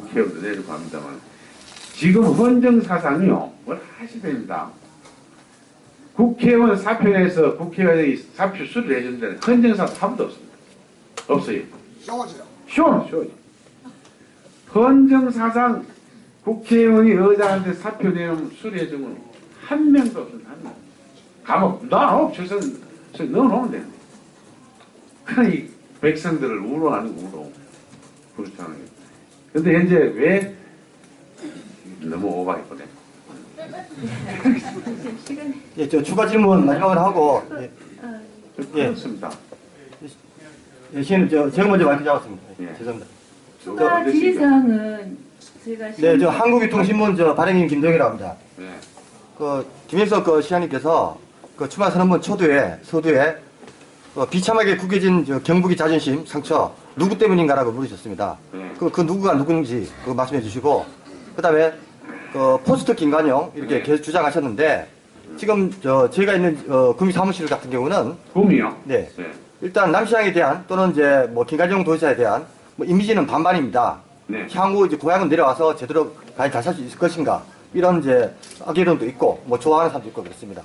국회의원도 내리고 합니다만 지금 헌정 사상이요 뭘 하셔야 됩니다. 국회의원 사표에서 국회의원이 사표 수리를 해준다는 헌정사 한 번도 없습니다. 없어요. 쇼죠. 쇼는 쇼지. 헌정사상 국회의원이 의장한테 사표 내용 수리해주면 한 명도 없습니다. 한 명. 감옥 놔놓고 최선 넣어놓으면 되는데. 그러니 백성들을 우롱하는 우롱. 그렇잖아요. 근데 현재 왜 너무 오버했거든. 시간 예, 저 추가 질문 마지막으로 하고 예, 예. 그렇습니다. 예, 시인님 저 제가 먼저 마이크 잡았습니다. 예, 예. 죄송합니다. 추가 질의사항은 제가 네, 저 한국유통신문 저 발행인 김동이라고 합니다. 네. 그 김일석 그 시장님께서 그 추가 선언문 초두에 서두에 그 비참하게 구겨진 저 경북의 자존심 상처 누구 때문인가라고 물으셨습니다. 네. 그, 그 누구가 누군지 그 말씀해 주시고 그 다음에 그 포스트 김관영 이렇게 네. 계속 주장하셨는데 지금 저 저희가 있는 어, 구미 사무실 같은 경우는 붐이요? 네. 네. 일단 남시장에 대한 또는 이제 뭐 김관영 도지사에 대한 뭐 이미지는 반반입니다. 네. 향후 이제 고향은 내려와서 제대로 과연 잘살수 있을 것인가 이런 이제 악의론도 있고 뭐 좋아하는 사람도 있고 그렇습니다.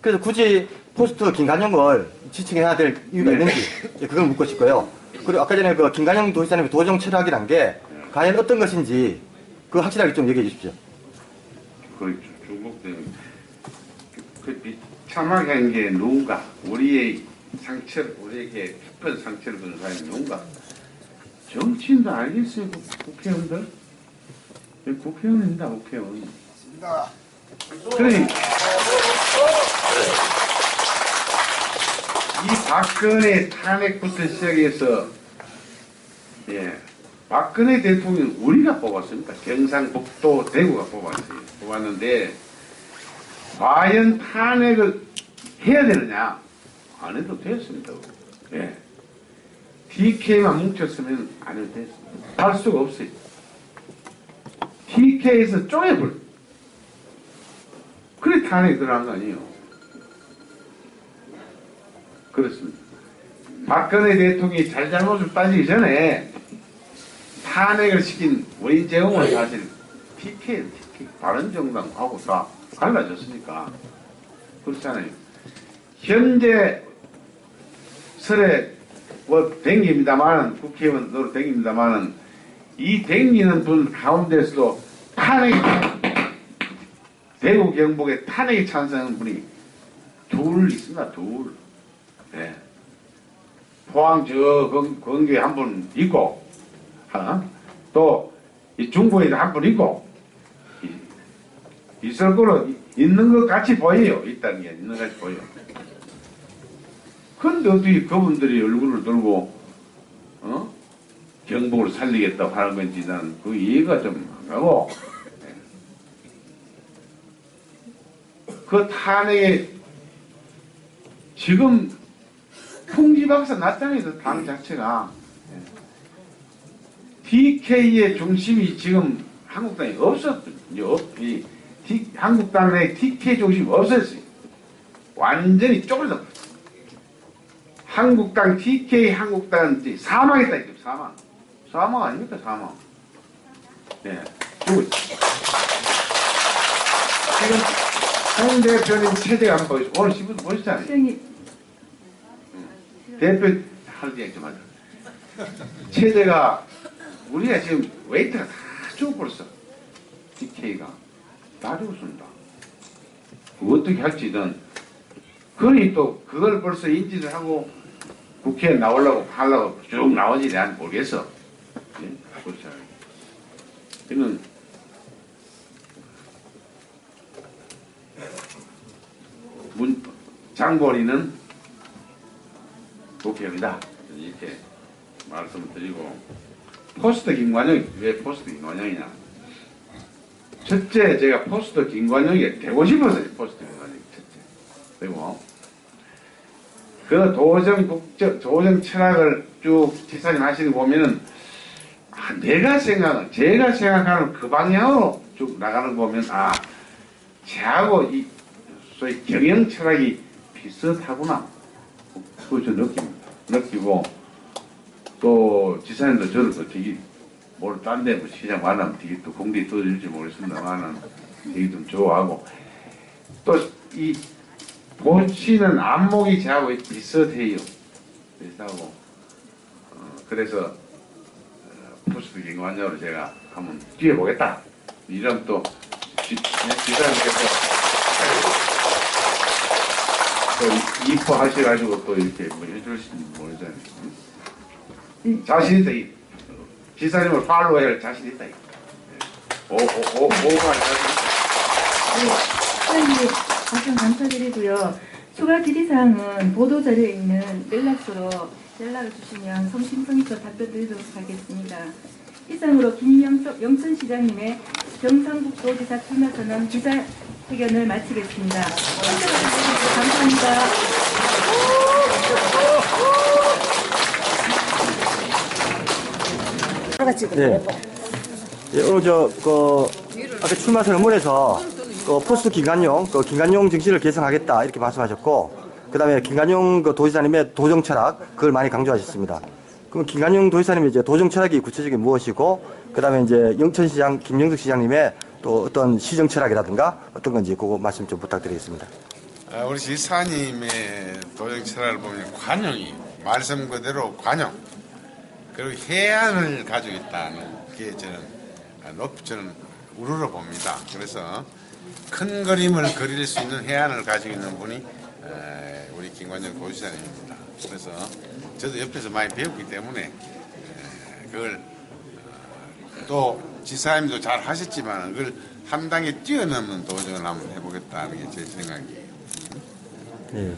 그래서 굳이 포스트 김관영을 지칭해야 될 이유가 네. 있는지 그걸 묻고 싶고요. 그리고 아까 전에 그 김관영 도지사님의 도정 철학이란 게 과연 어떤 것인지 그 확실하게 좀 얘기해 주십시오. 그 때문에 그 비참하게 한게 누군가 우리의 상처를 우리에게 깊은 상처를 준 사람이 누군가 정치인도 알겠어요 국- 국회의원들 예, 국회의원입니다 국회의원 있습니다. 그러니 이 박근혜 탄핵부터 시작해서 예 박근혜 대통령 우리가 뽑았습니다. 경상북도 대구가 뽑았어요. 뽑았는데 과연 탄핵을 해야 되느냐 안 해도 됐습니다. 예 TK만 뭉쳤으면 안 해도 됐습니다. 할 수가 없어요. TK에서 쪼개버려. 탄핵이 들어간 거 아니에요. 그렇습니다. 박근혜 대통령이 잘잘못을 따지기 전에 탄핵을 시킨 원인 제공은 사실 TK, TK, 바른정당하고 다 갈라졌으니까 그렇잖아요. 현재 설에 뭐 댕깁니다만은 국회의원 노릇 댕깁니다만은 이 댕기는 분 가운데서도 탄핵 대구 경북에 탄핵에 찬성한 분이 둘 있습니다. 둘. 예. 포항 저 건- 건교에 한 분 있고, 어? 또이 중부에도 한 분 있고, 이- 있을 거로 이- 있는 것 같이 보여요. 있다는 게 있는 것 같이 보여. 근데 어떻게 그분들이 얼굴을 들고, 어? 경북을 살리겠다고 하는 건지 난 그 이해가 좀 안 가고, 그 탄핵에 지금 풍지박사 났잖아요. 당 자체가. TK의 중심이 지금 한국당이 없었거든요. 이 T- 한국당 내 TK 중심이 없었어요. 완전히 쪼그려졌어요. 한국당 TK 한국당은 이제 사망했다 이거 사망. 사망 아닙니까 사망. 네. 죽었죠. 지금 홍 대표님 체제가 한번 보여주세요. 오늘 신문 보셨잖아요. 시장님 대표 할 얘기 좀 하자. 체제가 우리가 지금 웨이트가 다 죽어버렸어. DK가 다 죽었습니다. 어떻게 할지는 그러니 또 그걸 벌써 인지를 하고 국회에 나오려고 하려고 쭉 나오지 난 모르겠어. 예? 그렇잖아요. 문 장본인은 국회의원이다. 이렇게 말씀을 드리고 포스트 김관영이 왜 포스트 김관영이냐? 첫째 제가 포스트 김관영이 되고 싶어서 포스트 김관영이 첫째. 그리고 그 도정 국정 도정 철학을 쭉 지사님 하시는 거 보면은 아, 내가 생각 제가 생각하는 그 방향으로 쭉 나가는 거 보면 아 제하고 이 소위 경영 철학이 비슷하구나. 저 느낍니다. 느끼고 또 지사님도 저를 또 되게 뭘 딴데 뭐 시장 만나면 되게 또 공기 떠줄지 모르겠습니다만은 되게 좀 좋아하고 또이 고치는 안목이 저하고 비슷해요. 비슷하고 어, 그래서 어, 포스트 경관장으로 제가 한번 뛰어보겠다 이런 또 지- 지사님께서 또 이뻐하셔가지고 또 이렇게 뭐 해줄지 모르잖아요. 응? 자신 있다. 이 지사님을 팔로우할 자신 있다. 이. 오, 오, 오, 오가 자신 있다. 사장님 답변 감사드리고요. 추가 질의사항은 보도자료에 있는 연락처로 연락을 주시면 성심성의껏 답변 드리도록 하겠습니다. 이상으로 김영천 시장님의 경상북도지사 출마 선언 기자 회견을 마치겠습니다. 감사합니다. 네. 예, 오늘 저, 그, 아까 출마 선언문에서 그 포스트 김관용, 그 김관용 정신을 개성하겠다 이렇게 말씀하셨고, 그 다음에 김관용 그 도지사님의 도정 철학, 그걸 많이 강조하셨습니다. 그럼 김관용 도지사님의 이제 도정 철학이 구체적인 무엇이고, 그 다음에 이제 영천시장, 김영숙 시장님의 또 어떤 시정 철학이라든가 어떤 건지 그거 말씀 좀 부탁드리겠습니다. 아, 우리 지사님의 도정 철학을 보면 관용이 말씀 그대로 관용 그리고 해안을 가지고 있다는 게 저는 아, 높이 저는 우러러 봅니다. 그래서 큰 그림을 그릴 수 있는 해안을 가지고 있는 분이 에, 우리 김관영 도지사님입니다. 그래서 저도 옆에서 많이 배웠기 때문에 에, 그걸 어, 또 지사님도 잘 하셨지만 그걸 한 단계 뛰어넘는 도정을 한번 해보겠다는 게 제 생각이에요. 예.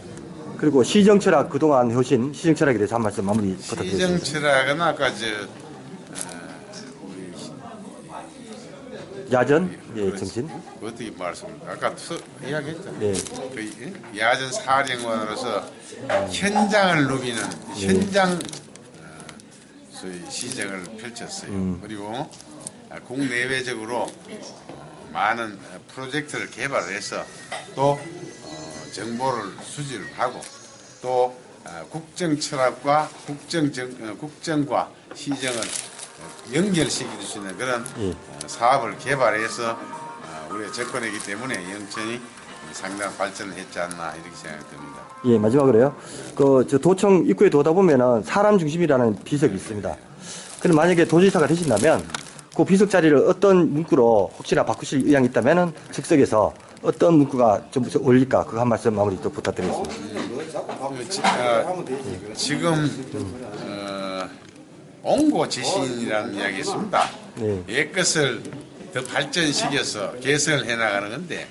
그리고 시정 철학 그동안 해오신 시정 철학에 대해서 한 말씀 마무리 부탁드리겠습니다. 시정철학은 아까 저 어, 야전, 예, 그렇지. 정신. 어떻게 말씀? 아까 서, 이야기했잖아요. 예. 그 야전 사령관으로서 현장을 누비는 현장 어, 소위 시정을 펼쳤어요. 그리고 아, 국내외적으로 어, 많은 어, 프로젝트를 개발해서 또 어, 정보를 수집을 하고 또 아, 국정 철학과 국정 정, 어, 국정과 시정을 어, 연결시킬 수 있는 그런 예. 어, 사업을 개발해서 어, 우리의 정권이기 때문에 영천이 상당한 발전을 했지 않나 이렇게 생각됩니다. 예, 마지막으로요. 그, 저 도청 입구에 도다 보면은 사람 중심이라는 비석이 있습니다. 그럼 만약에 도지사가 되신다면 그 비석 자리를 어떤 문구로 혹시나 바꾸실 의향이 있다면은 즉석에서 어떤 문구가 좀 올릴까 그거 한 말씀 마무리 또 부탁드리겠습니다. 그 지, 어, 지 금 어, 옹고 지신이라는 이야기 있습니다. 네. 옛 것을 더 발전시켜서 개선을 해나가는 건데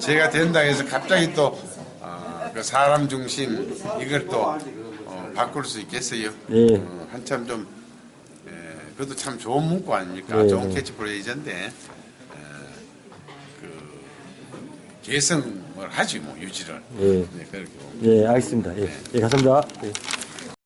제가 된다 해서 갑자기 또 어, 그 사람 중심 이걸 또 어, 바꿀 수 있겠어요? 예. 어, 한참 좀 에, 그것도 참 좋은 문구 아닙니까? 네, 좋은 네. 캐치프레이즈인데 에, 그 개성을 하지 뭐 유지를 예. 네, 그렇게. 예, 알겠습니다. 예, 예 감사합니다. 예.